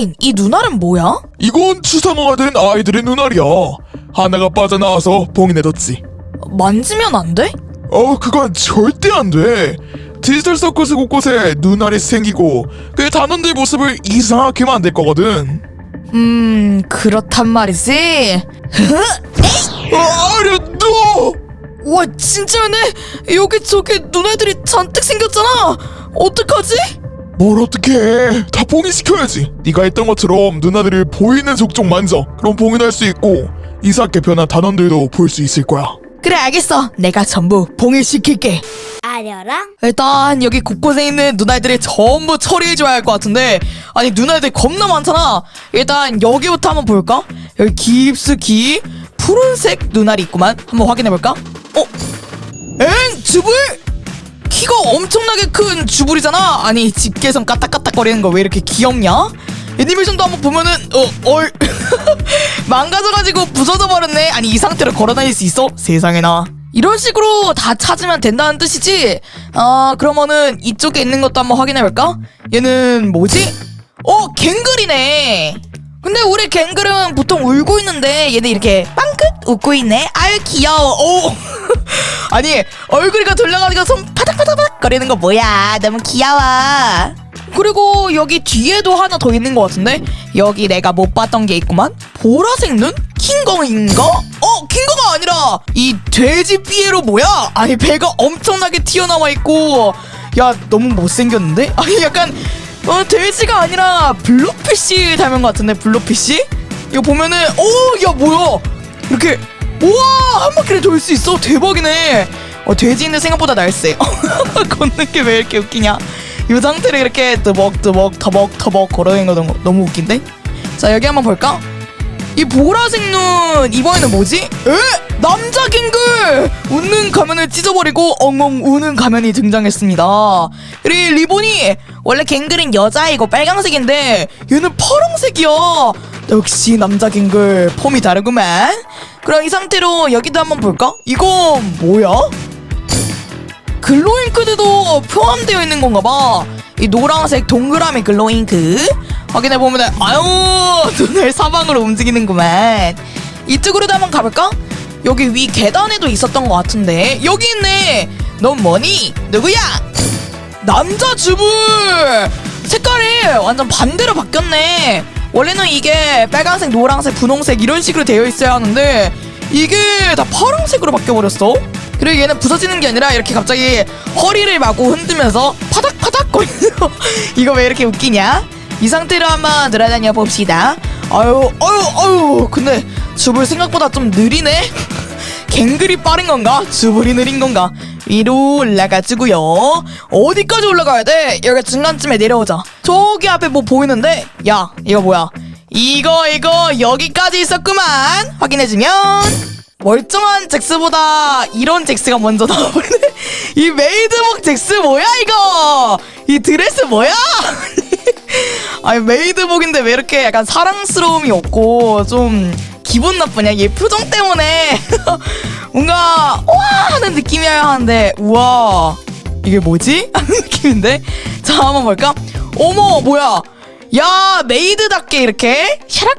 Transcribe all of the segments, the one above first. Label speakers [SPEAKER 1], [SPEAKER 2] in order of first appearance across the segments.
[SPEAKER 1] 레인, 이 눈알은 뭐야?
[SPEAKER 2] 이건 추상화가 된 아이들의 눈알이야. 하나가 빠져나와서 봉이 내뒀지.
[SPEAKER 1] 만지면 안 돼?
[SPEAKER 2] 어, 그건 절대 안 돼. 디지털 서커스 곳곳에 눈알이 생기고 그 단원들 모습을 이상하게 만들 거거든.
[SPEAKER 1] 음, 그렇단 말이지.
[SPEAKER 2] 아, 아려 너!
[SPEAKER 1] 와, 진짜네? 여기 저기 눈알들이 잔뜩 생겼잖아. 어떡하지?
[SPEAKER 2] 뭘 어떻게 해? 다 봉인시켜야지. 네가 했던 것처럼 누나들을 보이는 족족 만져. 그럼 봉인할 수 있고 이상하게 변한 단원들도 볼 수 있을 거야.
[SPEAKER 1] 그래, 알겠어. 내가 전부 봉일시킬게.
[SPEAKER 3] 아려랑
[SPEAKER 1] 일단 여기 곳곳에 있는 눈알들을 전부 처리해줘야 할 것 같은데 아니 눈알들 겁나 많잖아 일단 여기부터 한번 볼까? 여기 깊숙이 푸른색 눈알이 있구만 한번 확인해볼까? 어? 엥? 주불? 키가 엄청나게 큰 주불이잖아 아니 집게선 까딱까딱거리는 거 왜 이렇게 귀엽냐? 애니메이션도 한번 보면은 어, 얼 망가져가지고 부서져 버렸네 아니 이 상태로 걸어다닐 수 있어? 세상에나 이런 식으로 다 찾으면 된다는 뜻이지? 아 그러면은 이쪽에 있는 것도 한번 확인해볼까? 얘는 뭐지? 어 갱글이네 근데 우리 갱글은 보통 울고 있는데 얘는 이렇게 빵긋 웃고 있네 아유 귀여워 오 아니 얼굴이가 돌려가지고 손 파닥파닥 거리는 거 뭐야 너무 귀여워 그리고 여기 뒤에도 하나 더 있는 것 같은데 여기 내가 못 봤던 게 있구만 보라색 눈? 킹거인가? 어 킹거가 아니라 이 돼지 삐에로 뭐야? 아니 배가 엄청나게 튀어나와 있고 야 너무 못생겼는데? 아니 약간 어 돼지가 아니라 블루피쉬 닮은 것 같은데 블루피쉬? 이거 보면은 오야 뭐야 이렇게 우와 한 바퀴를 돌 수 있어. 대박이네. 어 돼지인데 생각보다 날쌔. 걷는 게 왜 이렇게 웃기냐? 이 상태로 이렇게 뜨벅뜨벅 터벅터벅 걸어다니는 거 너무, 웃긴데? 자 여기 한번 볼까? 이 보라색 눈 이번에는 뭐지? 에? 남자 갱글! 웃는 가면을 찢어버리고 엉엉 우는 가면이 등장했습니다. 이 리본이 원래 갱글은 여자이고 빨강색인데 얘는 파랑색이야 역시 남자 갱글 폼이 다르구만 그럼 이 상태로 여기도 한번 볼까? 이건 뭐야? 글로잉크들도 포함되어 있는 건가 봐. 이 노란색 동그라미 글로잉크. 확인해 보면 아유 눈을 사방으로 움직이는구만. 이쪽으로도 한번 가볼까? 여기 위 계단에도 있었던 것 같은데 여기 있네. 넌 뭐니? 누구야? 남자 주불. 색깔이 완전 반대로 바뀌었네. 원래는 이게 빨간색, 노란색, 분홍색 이런 식으로 되어 있어야 하는데 이게 다 파란색으로 바뀌어버렸어. 그리고 얘는 부서지는 게 아니라 이렇게 갑자기 허리를 마구 흔들면서 파닥파닥 거리는 거. 이거 왜 이렇게 웃기냐? 이 상태로 한번 돌아다녀 봅시다. 아유, 아유, 아유. 근데 주불 생각보다 좀 느리네? 갱글이 빠른 건가? 주불이 느린 건가? 위로 올라가지고요. 어디까지 올라가야 돼? 여기 중간쯤에 내려오자. 저기 앞에 뭐 보이는데? 야, 이거 뭐야? 이거 이거 여기까지 있었구만. 확인해주면 멀쩡한 잭스보다 이런 잭스가 먼저 나와버리네. 이 메이드복 잭스 뭐야 이거? 이 드레스 뭐야? 아니 메이드복인데 왜 이렇게 약간 사랑스러움이 없고 좀 기분 나쁘냐? 얘 표정 때문에. 뭔가 와! 하는 느낌이어야 하는데 우와! 이게 뭐지? 하는 느낌인데? 자 한번 볼까? 어머 뭐야? 야 메이드답게 이렇게 샤락!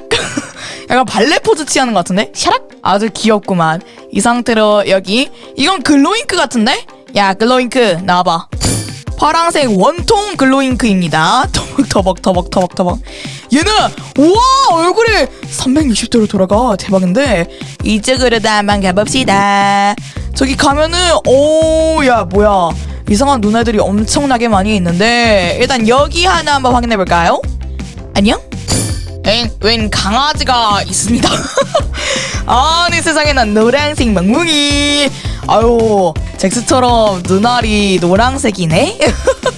[SPEAKER 1] 약간 발레 포즈 취하는 것 같은데? 샤락! 아주 귀엽구만. 이 상태로 여기 이건 글로잉크 같은데? 야 글로잉크 나와봐 파랑색 원통 글로잉크입니다. 터벅 터벅 터벅 터벅. 얘는 우와 얼굴이 360도로 돌아가 대박인데 이쪽으로도 한번 가봅시다. 저기 가면은 오야 뭐야 이상한 눈알들이 엄청나게 많이 있는데 일단 여기 하나 한번 확인해 볼까요? 안녕? 엥, 웬 강아지가 있습니다. 아니 세상에 난 노란색 멍뭉이. 아유, 잭스처럼 눈알이 노란색이네.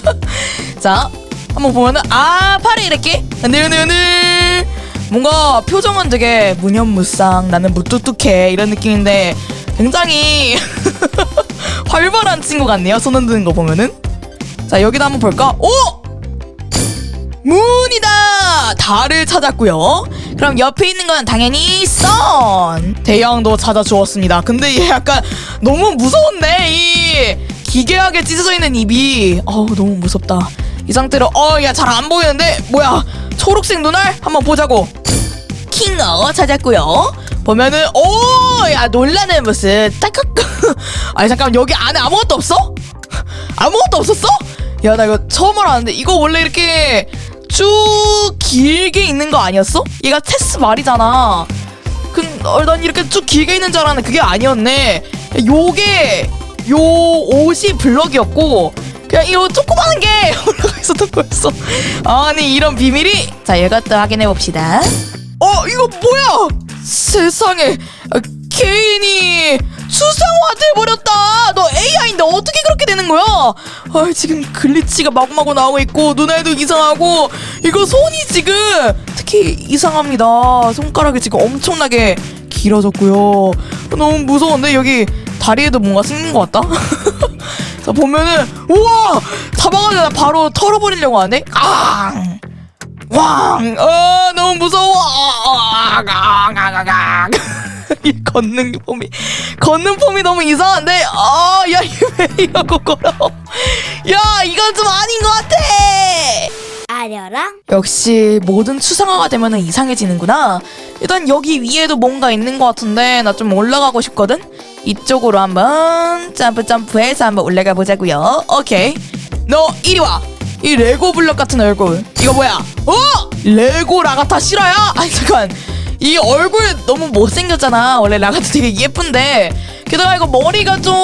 [SPEAKER 1] 자, 한번 보면은 아 팔이 이렇게 흔들흔들. 뭔가 표정은 되게 무념무상 나는 무뚝뚝해 이런 느낌인데 굉장히 활발한 친구 같네요 손 흔드는 거 보면은 자 여기도 한번 볼까 오 문이다! 달을 찾았고요. 그럼 옆에 있는 건 당연히 선! 대양도 찾아주었습니다. 근데 얘 약간 너무 무서운데? 이 기괴하게 찢어져 있는 입이. 어우, 너무 무섭다. 이 상태로 어 야 잘 안 보이는데 뭐야 초록색 눈알 한번 보자고 킹어 찾았고요 보면은 오 야 놀라는 모습 딱딱 아니 잠깐 여기 안에 아무것도 없어? 아무것도 없었어? 야 나 이거 처음 알았는데 이거 원래 이렇게 쭉 길게 있는 거 아니었어? 얘가 테스 말이잖아. 근난 이렇게 쭉 길게 있는 줄 알았는데 그게 아니었네. 요게 요 옷이 블럭이었고 그냥 이 조그마한 게 올라가 있었던 거였어. 아니 이런 비밀이? 자 이것도 확인해 봅시다. 어 이거 뭐야? 세상에. 아, 개인이 수상화 돼버렸다 너 AI인데 어떻게 그렇게 되는 거야 아 지금 글리치가 마구마구 나오고 있고 눈알도 이상하고 이거 손이 지금 특히 이상합니다 손가락이 지금 엄청나게 길어졌고요 너무 무서운데 여기 다리에도 뭔가 생긴 것 같다 자 보면은 우와 잡아가지고 바로 털어버리려고 하네 아 왕! 어, 너무 무서워! 아, 아, 아, 아, 아. 이 걷는 폼이, 걷는 폼이 너무 이상한데? 아, 야, 이왜 이러고 걸어? 야, 이건 좀 아닌 것 같아!
[SPEAKER 3] 아려랑
[SPEAKER 1] 역시 모든 추상화가 되면 이상해지는구나. 일단 여기 위에도 뭔가 있는 것 같은데 나 좀 올라가고 싶거든. 이쪽으로 한번 점프 점프해서 한번 올라가 보자고요. 오케이. 너 이리 와. 이 레고 블럭 같은 얼굴. 이거 뭐야? 어? 레고 라가타 실화야? 아니 잠깐. 이 얼굴 너무 못생겼잖아. 원래 라가타 되게 예쁜데. 게다가 이거 머리가 좀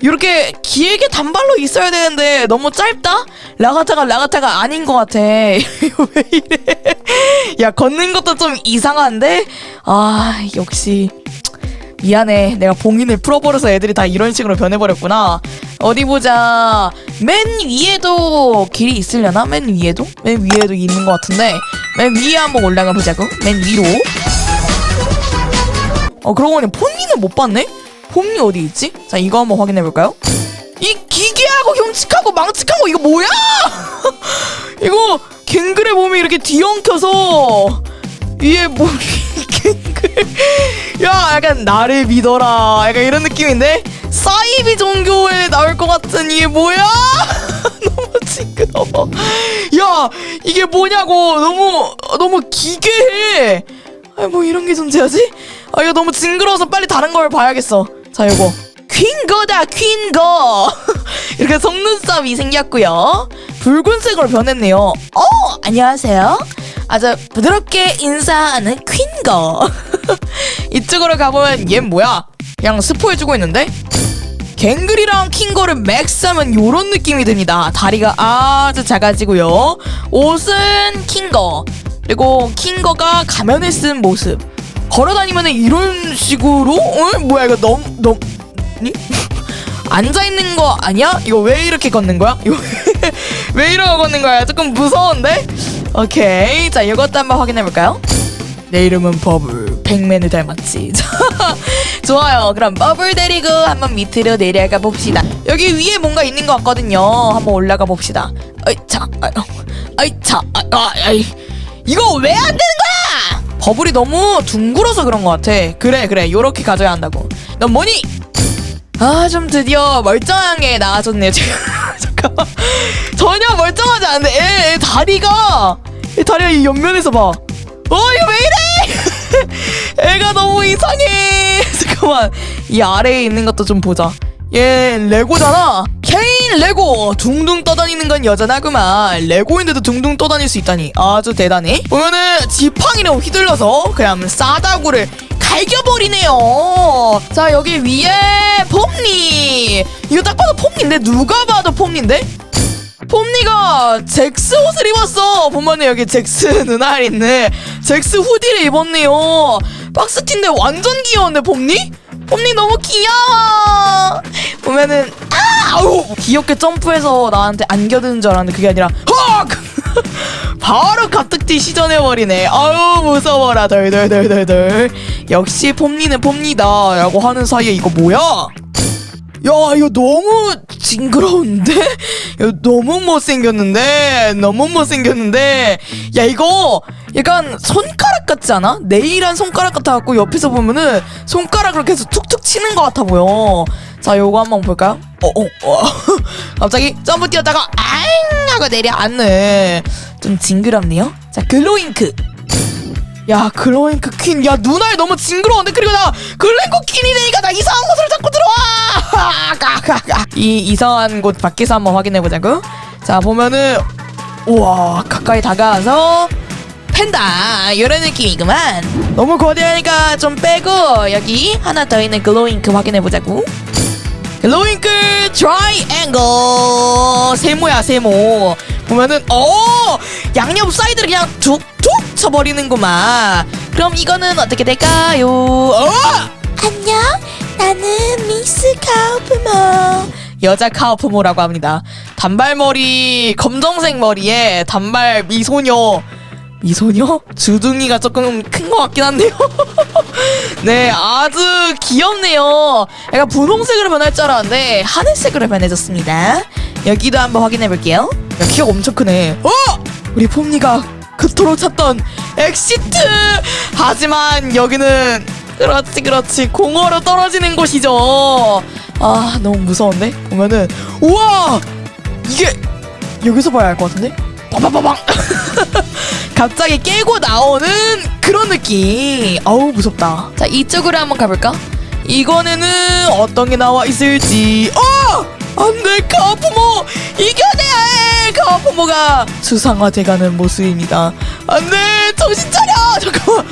[SPEAKER 1] 이렇게 길게 단발로 있어야 되는데 너무 짧다? 라가타가 라가타가 아닌 것 같아. 왜 이래? 야 걷는 것도 좀 이상한데? 아 역시 미안해. 내가 봉인을 풀어버려서 애들이 다 이런 식으로 변해버렸구나. 어디 보자. 맨 위에도 길이 있으려나? 맨 위에도? 맨 위에도 있는 것 같은데. 맨 위에 한번 올라가 보자고. 맨 위로. 어, 그러고 보니 폰니는 못 봤네? 폰니 어디 있지? 자, 이거 한번 확인해 볼까요? 이 기괴하고 흉측하고 망측하고 이거 뭐야? 이거 갱글의 몸이 이렇게 뒤엉켜서 위에 몸이 갱글 야 약간 나를 믿어라 약간 이런 느낌인데 사이비 종교에 나올 것 같은 이게 뭐야? 너무 징그러워. 야 이게 뭐냐고. 너무 너무 기괴해. 아뭐 이런 게 존재하지? 아 이거 너무 징그러워서 빨리 다른 걸 봐야겠어. 자 요거. 퀸거다 퀸거. 이렇게 속눈썹이 생겼고요. 붉은색으로 변했네요. 어 안녕하세요. 아주 부드럽게 인사하는 퀸거. 이쪽으로 가보면 얘 뭐야 그냥 스포해주고 있는데 갱글이랑 킹거를 맥스하면 요런 느낌이 듭니다 다리가 아주 작아지고요 옷은 킹거 그리고 킹거가 가면을 쓴 모습 걸어다니면 이런 식으로 어? 뭐야 이거 너무 너무 니? 앉아 있는 거 아니야? 이거 왜 이렇게 걷는 거야? 이거 왜 이러고 걷는 거야? 조금 무서운데? 오케이 자 이것도 한번 확인해 볼까요? 내 이름은 버블 백맨을 닮았지 좋아요. 그럼 버블 데리고 한번 밑으로 내려가 봅시다. 여기 위에 뭔가 있는 것 같거든요. 한번 올라가 봅시다. 아이, 아이 자 아, 아, 아이. 이거 왜 안 되는 거야? 버블이 너무 둥글어서 그런 것 같아. 그래 그래. 요렇게 가져야 한다고. 넌 뭐니? 아 좀 드디어 멀쩡한 게 나아졌네요 지금. 잠깐만. 전혀 멀쩡하지 않은데. 애, 애 다리가. 애 다리가 이 옆면에서 봐. 어 이거 왜 이래? 애가 너무 이상해 잠깐만 이 아래에 있는 것도 좀 보자. 얘 레고잖아. 케인 레고! 둥둥 떠다니는 건 여전하구만. 레고인데도 둥둥 떠다닐 수 있다니 아주 대단해. 보면은 지팡이로 휘둘러서 그냥 싸다구를 갈겨버리네요. 자 여기 위에 폼니. 이거 딱 봐도 폼니인데? 누가 봐도 폼니인데 폼니가 잭스 옷을 입었어. 보면은 여기 잭스 눈알 있는 잭스 후디를 입었네요. 박스티인데 완전 귀여운데 폼니? 폼니 너무 귀여워. 보면은 아, 아우 귀엽게 점프해서 나한테 안겨드는 줄 알았는데 그게 아니라 헉! 바로 가뜩티 시전해버리네. 아유 무서워라 덜덜덜덜덜. 역시 폼니는 폼니다 라고 하는 사이에 이거 뭐야? 야 이거 너무 징그러운데? 이거 너무 못생겼는데? 너무 못생겼는데? 야 이거 약간 손가락 같지 않아? 네일한 손가락 같아갖고 옆에서 보면은 손가락으로 계속 툭툭 치는 것 같아 보여 자 요거 한번 볼까요? 어, 어, 어. 갑자기 점프 뛰었다가 앙 하고 내려앉네 좀 징그럽네요 자 글로잉크 야 글로잉크 퀸. 야 눈알 너무 징그러운데? 그리고 나 글렌코 퀸이 되니까 나 이상한 곳으로 자꾸 들어와. 가가가 이 이상한 곳 밖에서 한번 확인해 보자고. 자 보면은 우와 가까이 다가와서 팬다. 이런 느낌이구만. 너무 거대하니까 좀 빼고 여기 하나 더 있는 글로잉크 확인해 보자고. 글로잉크 트라이앵글. 세모야 세모. 보면은 어 양옆 사이드를 그냥 툭툭 쳐버리는구만. 그럼 이거는 어떻게 될까요? 어?
[SPEAKER 3] 안녕. 나는 미스 카우프모.
[SPEAKER 1] 여자 카우프모라고 합니다. 단발머리 검정색 머리에 단발 미소녀. 미소녀? 주둥이가 조금 큰 것 같긴 한데요. 네 아주 귀엽네요. 약간 분홍색으로 변할 줄 알았는데 하늘색으로 변해졌습니다. 여기도 한번 확인해 볼게요. 야 키가 엄청 크네. 어? 우리 폼니가 그토록 찾던 엑시트! 하지만 여기는 그렇지 그렇지. 공허로 떨어지는 곳이죠. 아 너무 무서운데? 보면은 우와! 이게 여기서 봐야 할것 같은데? 빠바바방 갑자기 깨고 나오는 그런 느낌. 어우 무섭다. 자 이쪽으로 한번 가볼까? 이번에는 어떤 게 나와 있을지. 어! 안돼 카푸모! 이겨내 야해 카푸모가 수상화돼가는 모습입니다. 안돼 정신 차려! 잠깐만.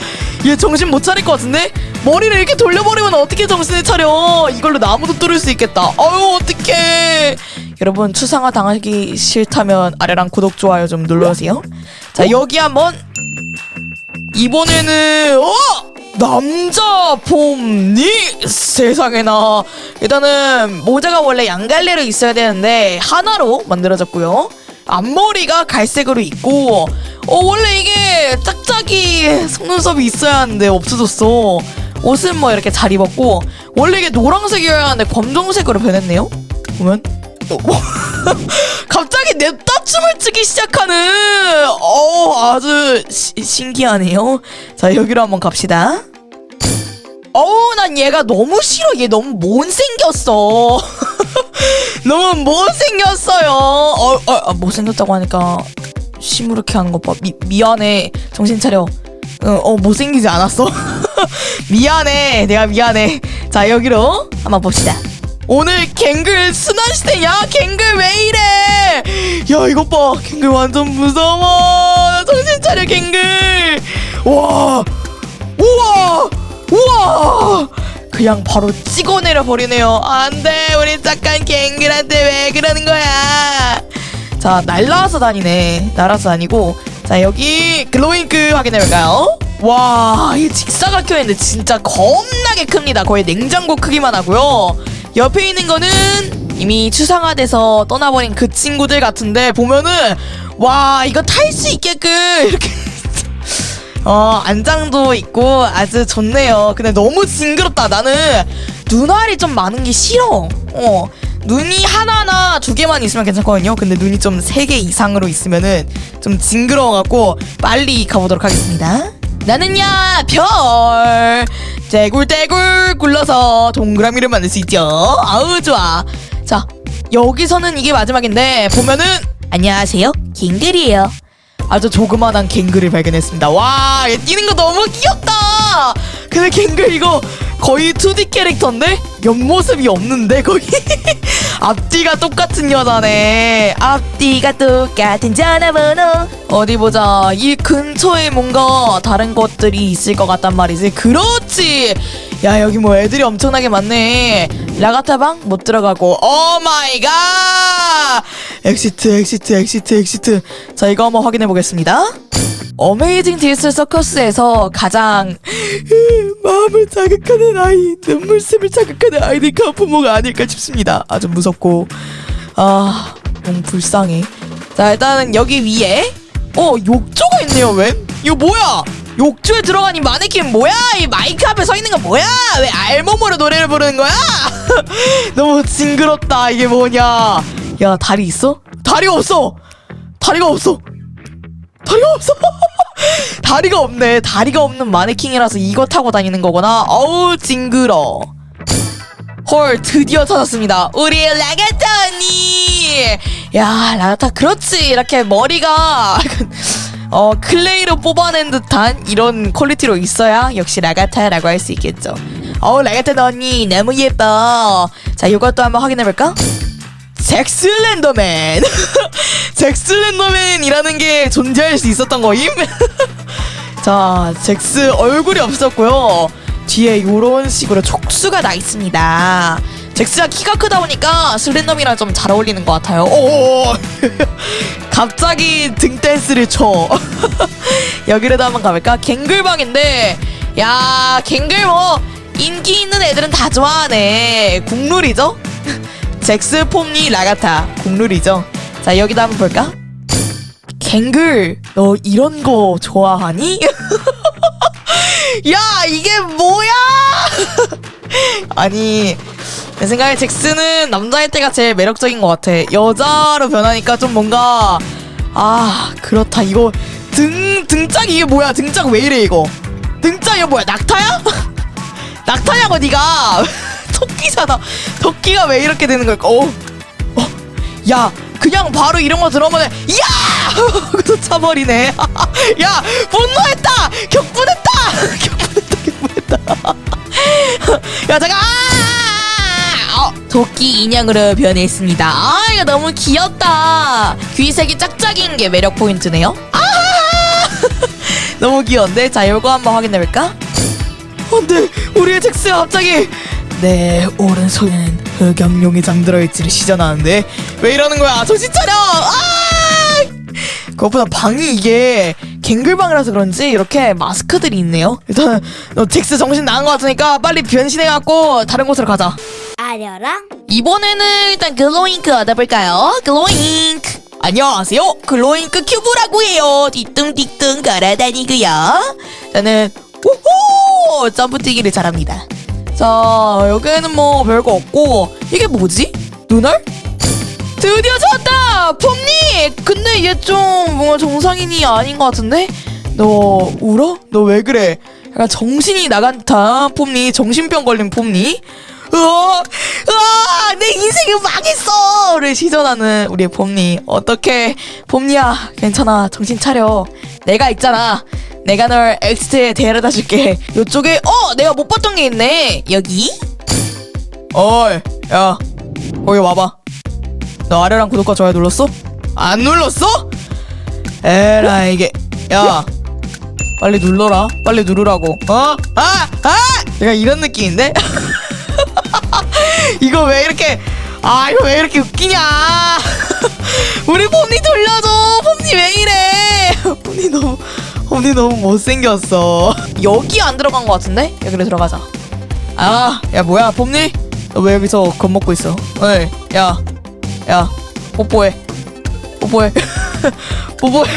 [SPEAKER 1] 얘 정신 못 차릴 것 같은데? 머리를 이렇게 돌려버리면 어떻게 정신을 차려? 이걸로 나무도 뚫을 수 있겠다. 아유 어떡해. 여러분 추상화 당하기 싫다면 아래랑 구독 좋아요 좀 눌러주세요. 자 여기 한번. 이번에는 어? 남자 폼니? 세상에나. 일단은 모자가 원래 양갈래로 있어야 되는데 하나로 만들어졌고요 앞머리가 갈색으로 있고 어 원래 이게 짝짝이 속눈썹이 있어야 하는데 없어졌어. 옷은 뭐 이렇게 잘 입었고 원래 이게 노란색이어야 하는데 검정색으로 변했네요? 보면? 어, 갑자기 냅다 춤을 추기 시작하는 어 아주 시- 신기하네요. 자 여기로 한번 갑시다. 어우 난 얘가 너무 싫어. 얘 너무 못생겼어 너무 못생겼어요. 어, 어, 아, 못생겼다고 하니까 시무룩해 하는 것봐. 미안해. 정신 차려. 어, 어 못생기지 않았어? 미안해. 내가 미안해. 자 여기로 한번 봅시다. 오늘 갱글 순환 시대 야 갱글 왜 이래? 야 이것 봐. 갱글 완전 무서워. 나 정신 차려 갱글. 와 우와 우와 그냥 바로 찍어내려 버리네요. 안돼 우리 착한 갱글한테 왜 그러는 거야? 자 날라서 다니네. 날아서 다니고. 자 여기 글로잉크 확인해볼까요? 와 이 직사각형인데 진짜 겁나게 큽니다. 거의 냉장고 크기만 하고요. 옆에 있는 거는 이미 추상화돼서 떠나버린 그 친구들 같은데 보면은 와 이거 탈 수 있게끔 이렇게 어 안장도 있고 아주 좋네요. 근데 너무 징그럽다. 나는 눈알이 좀 많은 게 싫어. 어 눈이 하나나 두 개만 있으면 괜찮거든요. 근데 눈이 좀 세 개 이상으로 있으면은 좀 징그러워갖고 빨리 가보도록 하겠습니다. 나는야 별 떼굴떼굴 굴러서 동그라미를 만들 수 있죠. 아우 좋아. 자 여기서는 이게 마지막인데 보면은 안녕하세요 킹글이에요. 아주 조그만한 갱글을 발견했습니다. 와, 얘 뛰는 거 너무 귀엽다. 근데 갱글 이거 거의 2D 캐릭터인데 옆모습이 없는데 거의 앞뒤가 똑같은 여자네. 앞뒤가 똑같은 전화번호. 어디 보자. 이 근처에 뭔가 다른 것들이 있을 것 같단 말이지. 그렇지. 야 여기 뭐 애들이 엄청나게 많네. 라가타방 못 들어가고. 오 마이 갓. 엑시트 엑시트 엑시트 엑시트. 자 이거 한번 확인해 보겠습니다. 어메이징 딜스 서커스에서 가장 마음을 자극하는 아이, 눈물샘을 자극하는 아이들 카푸모가 아닐까 싶습니다. 아주 무섭고 아 너무 불쌍해. 자 일단은 여기 위에 어 욕조가 있네요. 웬? 이거 뭐야? 욕조에 들어간 이 마네킹 뭐야? 이 마이크 앞에 서 있는 거 뭐야? 왜 알몸으로 노래를 부르는 거야? 너무 징그럽다. 이게 뭐냐? 야 다리 있어? 다리 없어. 다리가 없어. 다리가 없어. 다리가 없네. 다리가 없는 마네킹이라서 이거 타고 다니는 거구나. 어우 징그러. 헐 드디어 찾았습니다 우리 라가타 언니 야 라가타 그렇지 이렇게 머리가 어 클레이로 뽑아낸 듯한 이런 퀄리티로 있어야 역시 라가타라고 할 수 있겠죠. 어우 라가타 언니 너무 예뻐. 자 이것도 한번 확인해볼까? 잭슬렌더맨. 잭슬렌더맨이라는 게 존재할 수 있었던 거임? 자 잭스 얼굴이 없었고요. 뒤에 요런 식으로 촉수가 나 있습니다 잭스가 키가 크다 보니까 슬렌더맨이랑 좀 잘 어울리는 것 같아요 오 갑자기 등 댄스를 쳐 여기로도 한번 가볼까? 갱글방인데 야 갱글 뭐 인기 있는 애들은 다 좋아하네 국룰이죠? 잭스 폼니 라가타 국룰이죠 자 여기도 한번 볼까? 갱글 너 이런 거 좋아하니? 야 이게 뭐야 아니 내 생각에 잭스는 남자일 때가 제일 매력적인 것 같아. 여자로 변하니까 좀 뭔가 아 그렇다. 이거 등 등짝 이게 뭐야? 등짝 왜 이래 이거? 등짝 이거 뭐야? 낙타야? 낙타냐고 니가? 토끼잖아. 토끼가 왜 이렇게 되는 걸까? 어, 어, 야 그냥 바로 이런 거 들어오면 야! 하고서 차버리네. 야 분노했다! 격분했다! 격분했다 격분했다. 야 잠깐! 아! 어, 토끼 인형으로 변했습니다. 아 이거 너무 귀엽다. 귀색이 짝짝이인 게 매력 포인트네요. 아 너무 귀여운데? 자 요거 한번 확인해볼까? 안 돼 우리의 잭스가 갑자기. 내 오른손에는 흑염룡이 잠들어 있지를 시전하는데 왜 이러는 거야? 정신 차려! 아! 그것보다 방이 이게 갱글방이라서 그런지 이렇게 마스크들이 있네요. 일단 너 잭스 정신 나간 것 같으니까 빨리 변신해갖고 다른 곳으로 가자
[SPEAKER 3] 아려랑
[SPEAKER 1] 이번에는 일단 글로잉크 얻어볼까요? 글로잉크 안녕하세요 글로잉크 큐브라고 해요 뒤뚱뒤뚱 걸어다니고요 저는 우후 점프 뛰기를 잘합니다 자 여기에는 뭐 별거 없고 이게 뭐지? 눈알? 드디어 찾았다! 폼니! 근데 얘 좀 뭔가 정상인이 아닌 것 같은데? 너 울어? 너 왜 그래? 약간 정신이 나간 듯한 폼니 정신병 걸린 폼니 으아, 으아, 내 인생이 망했어!를 시전하는 우리의 봄니. 어떻게, 봄니야, 괜찮아, 정신 차려. 내가 있잖아. 내가 널 엑스트에 데려다 줄게. 요쪽에, 어, 내가 못 봤던 게 있네. 여기? 어이, 야, 거기 와봐. 너 아래랑 구독과 좋아요 눌렀어? 안 눌렀어? 에라 이게, 야, 빨리 눌러라. 빨리 누르라고. 어? 아, 아! 내가 이런 느낌인데? 이거 왜 이렇게 아 이거 왜 이렇게 웃기냐. 우리 봄니 돌려줘. 봄니 왜 이래. 봄니 너무 봄니 너무 못생겼어. 여기 안 들어간 것 같은데? 여기로 들어가자. 아 야 뭐야 봄니? 너 왜 여기서 겁먹고 있어? 어이 야야 뽀뽀해. 뽀뽀해. 뽀뽀해.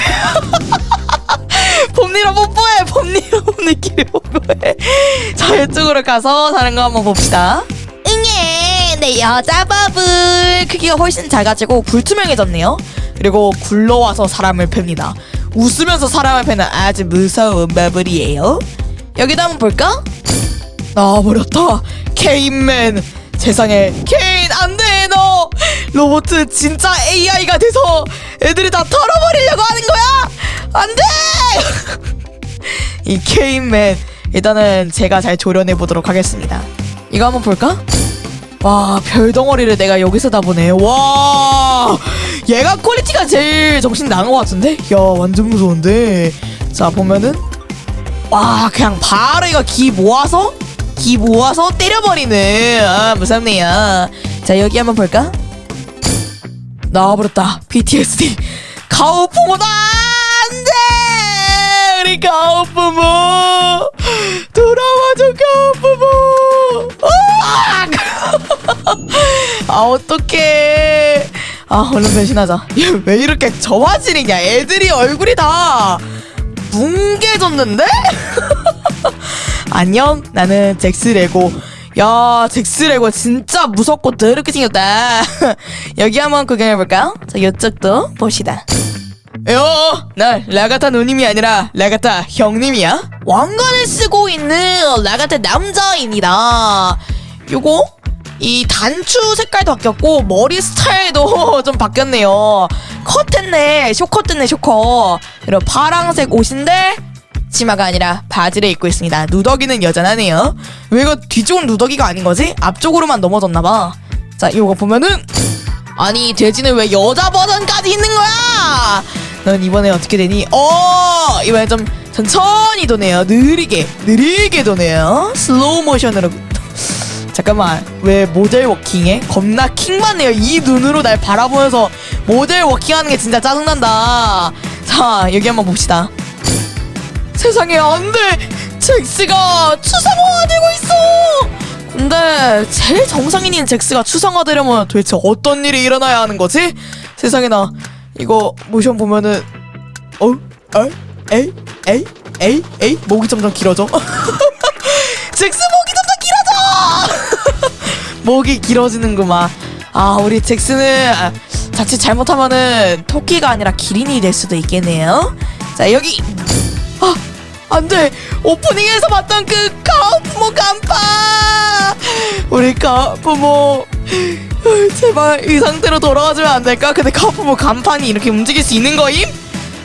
[SPEAKER 1] 봄니랑 뽀뽀해. 봄니랑 봄니끼리 뽀뽀해. 자 이쪽으로 가서 다른 거 한번 봅시다. 응애 내 여자 버블. 크기가 훨씬 작아지고 불투명해졌네요. 그리고 굴러와서 사람을 팹니다. 웃으면서 사람을 패는 아주 무서운 버블이에요. 여기도 한번 볼까? 나와버렸다. 케인맨. 세상에. 케인 안돼 너. 로봇 진짜 AI가 돼서 애들이 다 털어버리려고 하는 거야. 안돼! 이 케인맨. 일단은 제가 잘 조련해 보도록 하겠습니다. 이거 한번 볼까? 와 별덩어리를 내가 여기서 다 보네. 와 얘가 퀄리티가 제일 정신 나간 것 같은데? 야 완전 무서운데. 자 보면은 와 그냥 바로 이거 기 모아서 기 모아서 때려버리는. 아 무섭네요. 자 여기 한번 볼까? 나와버렸다. PTSD 가오프모다! 안돼! 우리 가오프모! 돌아와줘 가오프모! 으악! 아 어떡해 아 얼른 변신하자 얘왜 이렇게 저 화질이냐 애들이 얼굴이 다 뭉개졌는데? 안녕 나는 잭스 레고 야 잭스 레고 진짜 무섭고 더럽게 생겼다 여기 한번 구경해볼까요? 자 이쪽도 봅시다 요, 나 라가타 누님이 아니라 라가타 형님이야. 왕관을 쓰고 있는 라가타 남자입니다. 요거 이 단추 색깔도 바뀌었고 머리 스타일도 좀 바뀌었네요. 컷했네, 쇼컷했네, 쇼컷. 그리고 파랑색 옷인데 치마가 아니라 바지를 입고 있습니다. 누더기는 여전하네요. 왜 이거 뒤쪽은 누더기가 아닌 거지? 앞쪽으로만 넘어졌나 봐. 자, 이거 보면은 아니 돼지는 왜 여자 버전까지 있는 거야? 넌 이번에 어떻게 되니? 어 이번에 좀 천천히 도네요. 느리게 느리게 도네요. 슬로우 모션으로. 잠깐만 왜 모델 워킹해? 겁나 킹받네요. 이 눈으로 날 바라보면서 모델 워킹하는 게 진짜 짜증난다. 자 여기 한번 봅시다. 세상에 안돼 잭스가 추상화되고 있어 근데 제일 정상인인 잭스가 추상화되려면 도대체 어떤 일이 일어나야 하는 거지? 세상에 나 이거 모션 보면은 어? 에? 에이? 에이? 에이? 에이? 목이 점점 길어져 잭스 목이 점점 목이 길어지는구만 아 우리 잭스는 자칫 잘못하면은 토끼가 아니라 기린이 될 수도 있겠네요 자 여기 아, 안 돼. 오프닝에서 봤던 그 가오프모 간파. 우리 가오프모. 제발 이 상태로 돌아가주면 안 될까? 근데 가오프모 간판이 이렇게 움직일 수 있는 거임?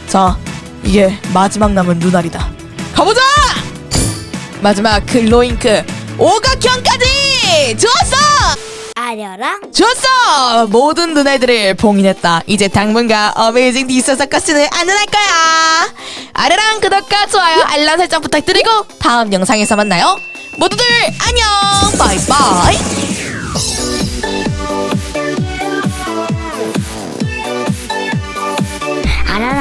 [SPEAKER 1] 자, 이게 마지막 남은 눈알이다. 가보자! 마지막 글로잉크 오각형까지! 좋았어!
[SPEAKER 3] 아려라
[SPEAKER 1] 좋았어! 모든 눈알들을 봉인했다. 이제 당분간 어메이징 디스 서 커스는 안 눈할 거야. 아래랑 구독과 좋아요, 알람 설정 부탁드리고 다음 영상에서 만나요. 모두들 안녕! 바이바이!